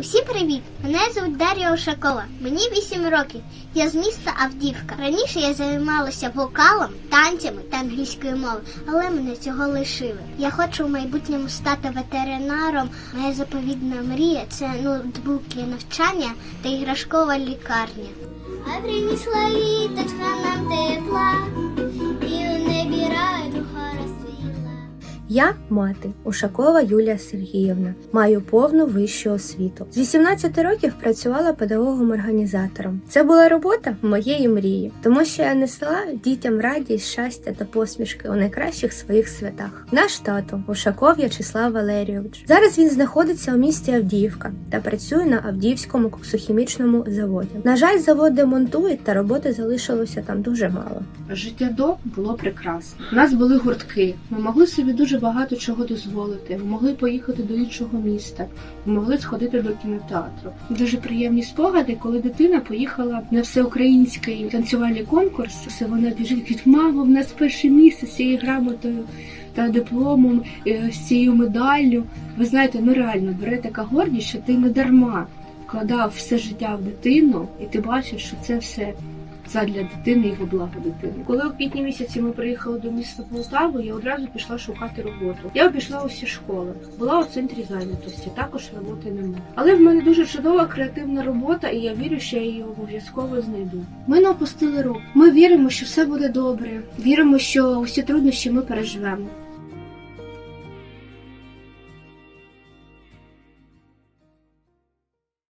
Усім привіт! Мене звуть Дар'я Ушакова. Мені 8 років. Я з міста Авдіївка. Раніше я займалася вокалом, танцями та англійською мовою, але мене цього лишили. Я хочу в майбутньому стати ветеринаром. Моя заповідна мрія це ноутбук для навчання та іграшкова лікарня. А принесла літочка нам Я мати Ушакова Юлія Сергіївна. Маю повну вищу освіту. З 18 років працювала педагогом-організатором. Це була робота моєї мрії, тому що я несла дітям радість, щастя та посмішки у найкращих своїх святах. Наш тато Ушаков В'ячеслав Валерійович. Зараз він знаходиться у місті Авдіївка та працює на Авдіївському коксохімічному заводі. На жаль, завод демонтують та роботи залишилося там дуже мало. Життя до було прекрасне. У нас були гуртки. Ми могли собі дуже багато чого дозволити. Могли поїхати до іншого міста. Могли сходити до кінотеатру. Дуже приємні спогади, коли дитина поїхала на всеукраїнський танцювальний конкурс. Все вона біжить, каже, мамо, в нас перше місце з цією грамотою та дипломом, е, з цією медаллю. Ви знаєте, ну реально бере така гордість, що ти не дарма вкладав все життя в дитину, і ти бачиш, що це все задля дитини і во благо дитини. Коли у квітні місяці ми приїхали до міста Полтаву, я одразу пішла шукати роботу. Я обійшла усі школи, була у центрі зайнятості, також роботи немає. Але в мене дуже чудова креативна робота, і я вірю, що я її обов'язково знайду. Ми не опустили рук. Ми віримо, що все буде добре. Віримо, що усі труднощі ми переживемо.